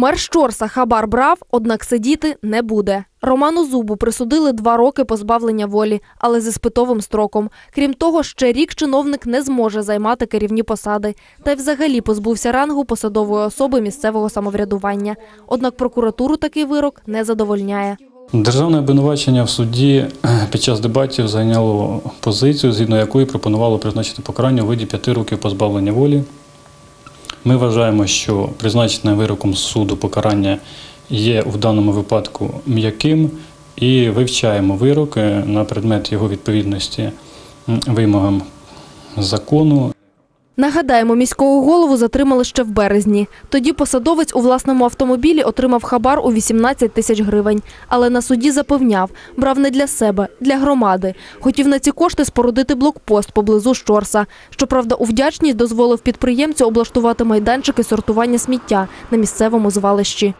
Мер Щорса хабар брав, однак сидіти не буде. Роману Зубу присудили два роки позбавлення волі, але з іспитовим строком. Крім того, ще рік чиновник не зможе займати керівні посади та й взагалі позбувся рангу посадової особи місцевого самоврядування. Однак прокуратуру такий вирок не задовольняє. Державне обвинувачення в суді е, під час дебатів зайняло позицію, згідно якої пропонувало призначити покарання у виді п'яти років позбавлення волі. Ми вважаємо, що призначене вироком суду покарання є в даному випадку м'яким і вивчаємо вирок е, на предмет його відповідності вимогам закону Нагадаємо, міського голову затримали ще в березні. Тоді посадовець у власному автомобілі отримав хабар у 18 тисяч гривень. Але на суді запевняв, брав не для себе, для громади. Хотів на ці кошти спорудити блокпост поблизу Щорса. Щоправда, у вдячність дозволив підприємцю облаштувати майданчики сортування сміття на місцевому звалищі.